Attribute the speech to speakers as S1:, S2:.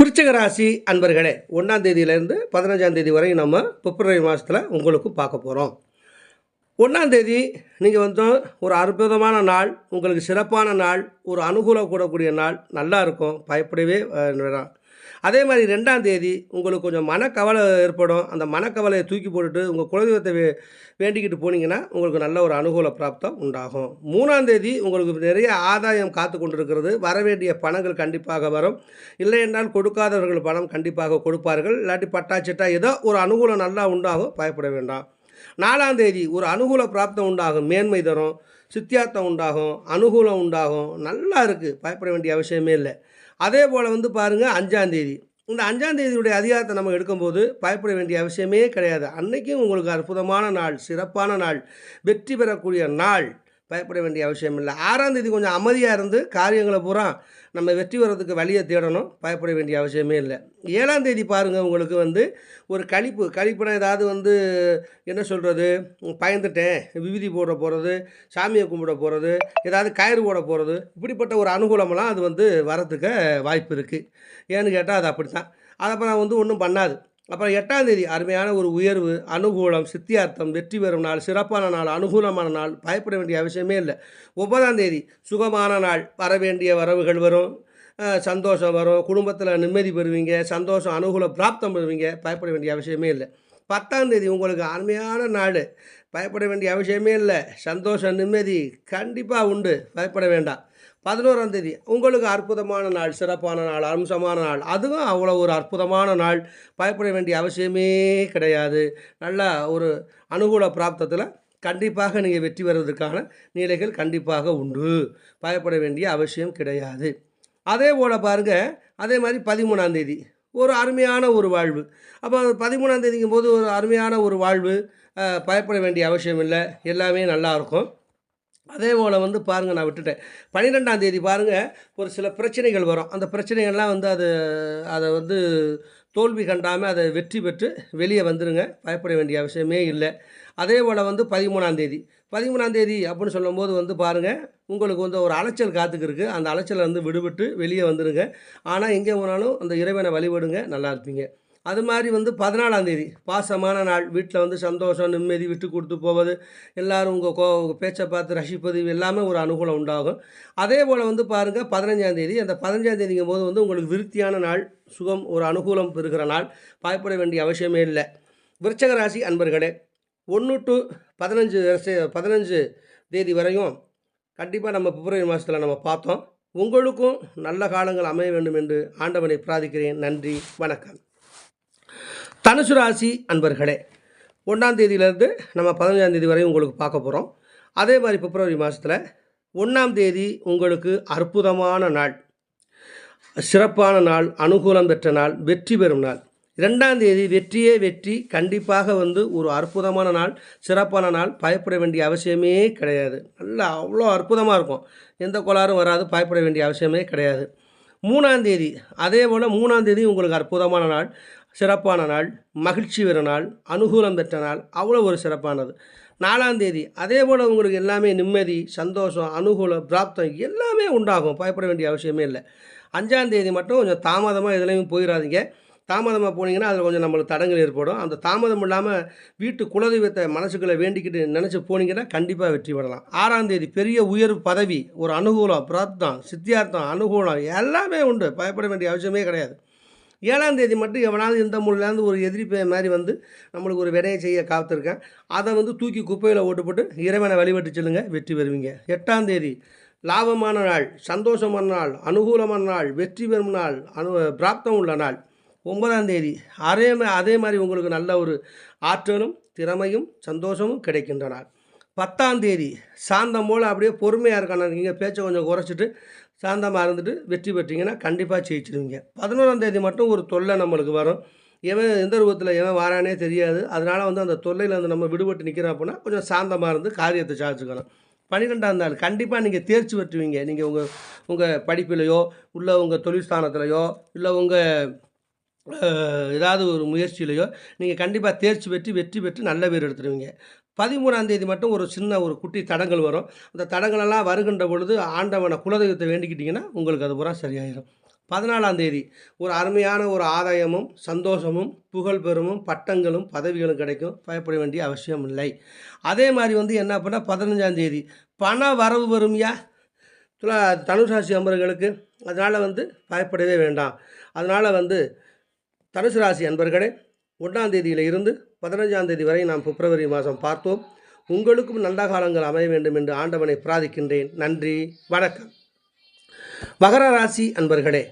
S1: விருச்சிக ராசி அன்பர்களே ஒன்றாம் தேதியிலேருந்து பதினஞ்சாம் தேதி வரை நம்ம பிப்ரவரி மாதத்தில் உங்களுக்கு பார்க்க போகிறோம் ஒன்றாம் தேதி நீங்கள் வந்து ஒரு அற்புதமான நாள் உங்களுக்கு சிறப்பான நாள் ஒரு அனுகூலம் கூடக்கூடிய நாள் நல்லா இருக்கும் பயப்படவே வேணாம் அதே மாதிரி ரெண்டாம் தேதி உங்களுக்கு கொஞ்சம் மனக்கவலை ஏற்படும். அந்த மனக்கவலையை தூக்கி போட்டுட்டு உங்கள் குலதெய்வத்தை வே வேண்டிக்கிட்டு போனீங்கன்னா உங்களுக்கு நல்ல ஒரு அனுகூல பிராப்தம் உண்டாகும். மூணாம் தேதி உங்களுக்கு நிறைய ஆதாயம் காத்து கொண்டிருக்கிறது. வர வேண்டிய பணங்கள் கண்டிப்பாக வரும். இல்லை என்றால் கொடுக்காதவர்கள் பணம் கண்டிப்பாக கொடுப்பார்கள். இல்லாட்டி பட்டா சிட்டா ஏதோ ஒரு அனுகூலம் நல்லா உண்டாகும். பயப்பட வேண்டாம். நாலாம் தேதி ஒரு அனுகூல பிராப்தம் உண்டாகும். மேன்மை தரும். சித்தியார்த்தம் உண்டாகும். அனுகூலம் உண்டாகும். நல்லா இருக்குது பயப்பட வேண்டிய அவசியமே இல்லை. அதே போல் வந்து பாருங்கள் அஞ்சாந்தேதி இந்த அஞ்சாந்தேதியுடைய அதிகாரத்தை நம்ம எடுக்கும்போது பயப்பட வேண்டிய அவசியமே கிடையாது. அன்றைக்கும் உங்களுக்கு அற்புதமான நாள் சிறப்பான நாள் வெற்றி பெறக்கூடிய நாள். பயப்பட வேண்டிய அவசியம் இல்லை. ஆறாம் தேதி கொஞ்சம் அமைதியாக இருந்து காரியங்களை பூரா நம்ம வெற்றி வர்றதுக்கு வழியை தேடணும். பயப்பட வேண்டிய அவசியமே இல்லை. ஏழாம் தேதி பாருங்கள் உங்களுக்கு வந்து ஒரு கழிப்பு கழிப்புனா ஏதாவது வந்து என்ன சொல்கிறது பயந்துட்டேன் விபூதி போட போகிறது சாமியை கும்பிட போகிறது ஏதாவது கயிறு போட போகிறது இப்படிப்பட்ட ஒரு அனுகூலமெல்லாம் அது வந்து வரத்துக்கு வாய்ப்பு இருக்குது ஏன்னு கேட்டால் அது அப்படி தான் அதை அப்புறம் வந்து ஒன்றும் பண்ணாது. அப்புறம் எட்டாம் தேதி அருமையான ஒரு உயர்வு அனுகூலம் சித்தியார்த்தம் வெற்றி பெறும் நாள் சிறப்பான நாள் அனுகூலமான நாள் பயப்பட வேண்டிய அவசியமே இல்லை. ஒன்பதாம் தேதி சுகமான நாள் வர வேண்டிய வரவுகள் வரும். சந்தோஷம் வரும். குடும்பத்தில் நிம்மதி பெறுவீங்க சந்தோஷம் அனுகூல பிராப்தம் பெறுவீங்க பயப்பட வேண்டிய அவசியமே இல்லை. பத்தாம் தேதி உங்களுக்கு அருமையான நாள் பயப்பட வேண்டிய அவசியமே இல்லை. சந்தோஷம் நிம்மதி கண்டிப்பாக உண்டு பயப்பட வேண்டாம். பதினோராம் தேதி. உங்களுக்கு அற்புதமான நாள் சிறப்பான நாள் அம்சமான நாள். அதுவும் அவ்வளோ ஒரு அற்புதமான நாள். பயப்பட வேண்டிய அவசியமே கிடையாது. நல்ல ஒரு அனுகூல பிராப்தத்தில் கண்டிப்பாக நீங்கள் வெற்றி பெறுவதற்கான நிலைகள் கண்டிப்பாக உண்டு. பயப்பட வேண்டிய அவசியம் கிடையாது. அதே போல் பாருங்கள் அதே மாதிரி பதிமூணாம் தேதி. ஒரு அருமையான ஒரு வாழ்வு. அப்போ பதிமூணாம் தேதிங்கும் போது ஒரு அருமையான ஒரு வாழ்வு பயப்பட வேண்டிய அவசியம் இல்லை. எல்லாமே நல்லா இருக்கும். அதே போல் வந்து பாருங்கள் நான் விட்டுட்டேன். பன்னிரெண்டாம் தேதி பாருங்கள் ஒரு சில பிரச்சனைகள் வரும். அந்த பிரச்சனைகள்லாம் வந்து அது அதை வந்து தோல்வி கண்டாமல் அதை வெற்றி பெற்று வெளியே வந்துடுங்க பயப்பட வேண்டிய அவசியமே இல்லை. அதே போல் வந்து பதிமூணாம் தேதி. பதிமூணாம் தேதி அப்படின்னு சொல்லும்போது வந்து பாருங்கள் உங்களுக்கு வந்து ஒரு அலைச்சல் காத்துக்கிருக்கு. அந்த அலைச்சலை வந்து விடுபட்டு வெளியே வந்துடுங்க ஆனால் எங்கே போனாலும் அந்த இறைவனை வழிபடுங்க நல்லா இருப்பீங்க. அது மாதிரி வந்து பதினாலாம் தேதி. பாசமான நாள். வீட்டில் வந்து சந்தோஷம் நிம்மதி விட்டு கொடுத்து போவது எல்லாரும் உங்கள் கோ பேச்சை பார்த்து ரசிப்பது எல்லாமே ஒரு அனுகூலம் உண்டாகும். அதே போல் வந்து பாருங்கள் பதினஞ்சாம் தேதி. அந்த பதினஞ்சாம் தேதிங்கும் போது வந்து உங்களுக்கு விருத்தியான நாள் சுகம் ஒரு அனுகூலம் பெறுகிற நாள். பயப்பட வேண்டிய அவசியமே இல்லை. விருச்சக ராசி அன்பர்களே ஒன்று டு பதினஞ்சு வருஷ பதினஞ்சு தேதி வரையும் கண்டிப்பாக நம்ம பிப்ரவரி மாதத்தில் நம்ம பார்த்தோம். உங்களுக்கும் நல்ல காலங்கள் அமைய வேண்டும் என்று ஆண்டவனை பிரார்த்திக்கிறேன். நன்றி வணக்கம். தனுசு ராசி அன்பர்களே ஒன்றாம் தேதியிலேருந்து நம்ம பதினஞ்சாம் தேதி வரையும் உங்களுக்கு பார்க்க போகிறோம் அதே மாதிரி பிப்ரவரி மாதத்தில் ஒன்றாம் தேதி உங்களுக்கு அற்புதமான நாள் சிறப்பான நாள் அனுகூலம் பெற்ற நாள் வெற்றி பெறும் நாள். இரண்டாம் தேதி வெற்றியே வெற்றி கண்டிப்பாக வந்து ஒரு அற்புதமான நாள் சிறப்பான நாள் பயப்பட வேண்டிய அவசியமே கிடையாது. நல்லா அவ்வளோ அற்புதமாக இருக்கும். எந்த கோளாறும் வராது பயப்பட வேண்டிய அவசியமே கிடையாது. மூணாம் தேதி அதே போல் மூணாம் தேதி உங்களுக்கு அற்புதமான நாள். சிறப்பான நாள் மகிழ்ச்சி வர நாள் அனுகூலம் பெற்ற நாள் அவ்வளோ ஒரு சிறப்பானது. நாலாம் தேதி அதே போல் உங்களுக்கு எல்லாமே நிம்மதி சந்தோஷம் அனுகூலம் பிராப்தம் எல்லாமே உண்டாகும். பயப்பட வேண்டிய அவசியமே இல்லை. அஞ்சாம் தேதி மட்டும் கொஞ்சம் தாமதமாக எதுலேயும் போயிடாதீங்க தாமதமாக போனீங்கன்னா அதில் கொஞ்சம் நம்மளுக்கு தடங்கள் ஏற்படும். அந்த தாமதம் இல்லாமல் வீட்டு குலதெய்வத்தை மனசுக்குள்ளே வேண்டிக்கிட்டு நினச்சி போனீங்கன்னா கண்டிப்பாக வெற்றி பெறலாம். ஆறாம் தேதி பெரிய உயர்வு பதவி ஒரு அனுகூலம் பிராப்தம் சித்தியார்த்தம் அனுகூலம் எல்லாமே உண்டு. பயப்பட வேண்டிய அவசியமே கிடையாது. ஏழாம் தேதி மட்டும் எவனாவது இந்த மூலையிலேருந்து ஒரு எதிரி பே மாதிரி வந்து நம்மளுக்கு ஒரு வினையை செய்ய காத்திருக்கேன். அதை வந்து தூக்கி குப்பையில் ஓட்டு போட்டு இறைவனை வழிபட்டு செல்லுங்க வெற்றி பெறுவீங்க. எட்டாம் தேதி லாபமான நாள் சந்தோஷமான நாள் அனுகூலமான நாள் வெற்றி பெறும் நாள் அனு பிராப்தம் உள்ள நாள். ஒன்பதாம் தேதி அதே அதே மாதிரி உங்களுக்கு நல்ல ஒரு ஆற்றலும் திறமையும் சந்தோஷமும் கிடைக்கின்ற நாள் பத்தாம் தேதி சாந்தம் போல் அப்படியே பொறுமையாக இருக்கான நீங்கள் பேச்சை கொஞ்சம் குறைச்சிட்டு சாந்தமாக இருந்துட்டு வெற்றி பெற்றீங்கன்னா கண்டிப்பாக ஜெயிச்சிடுவீங்க பதினோராம் தேதி மட்டும் ஒரு தொல்லை நம்மளுக்கு வரும். எவன் எந்த ரூபத்தில் எவன் வாரானே தெரியாது. அதனால் வந்து அந்த தொல்லையில் வந்து நம்ம விடுபட்டு நிற்கிறோம் அப்படின்னா கொஞ்சம் சாந்தமாக இருந்து காரியத்தை சாதிச்சுக்கணும். பன்னிரெண்டாம் நாள் கண்டிப்பாக நீங்கள் தேர்ச்சி பெற்றுவீங்க. நீங்கள் உங்கள் உங்கள் படிப்பிலையோ இல்லை உங்கள் தொழில் ஸ்தானத்துலையோ இல்லை உங்கள் ஏதாவது ஒரு முயற்சியிலையோ நீங்கள் கண்டிப்பாக தேர்ச்சி பெற்று வெற்றி பெற்று நல்ல பேர் எடுத்துருவீங்க. பதிமூணாம் தேதி மட்டும் ஒரு சின்ன ஒரு குட்டி தடங்கள் வரும். அந்த தடங்களெல்லாம் வருகின்ற பொழுது ஆண்டவனை குலதெய்வத்தை வேண்டிக்கிட்டிங்கன்னா உங்களுக்கு அது பூரா சரியாயிடும் பதினாலாம் தேதி ஒரு அருமையான ஒரு ஆதாயமும் சந்தோஷமும் புகழ்பெருமும் பட்டங்களும் பதவிகளும் கிடைக்கும். பயப்பட வேண்டிய அவசியம் இல்லை. அதே மாதிரி வந்து என்ன பண்ணால் பதினஞ்சாம் தேதி பண வரவு வரும்யா துலா தனுசாசி அமர்களுக்கு அதனால் வந்து பயப்படவே வேண்டாம். அதனால் வந்து தனுசு ராசி அன்பர்களே ஒன்றாம் தேதியில் இருந்து பதினஞ்சாம் தேதி வரை நாம் பிப்ரவரி மாதம் பார்த்தோம் உங்களுக்கும் நல்ல காலங்கள் அமைய வேண்டும் என்று ஆண்டவனை பிரார்த்திக்கின்றேன். நன்றி வணக்கம். மகர ராசி அன்பர்களே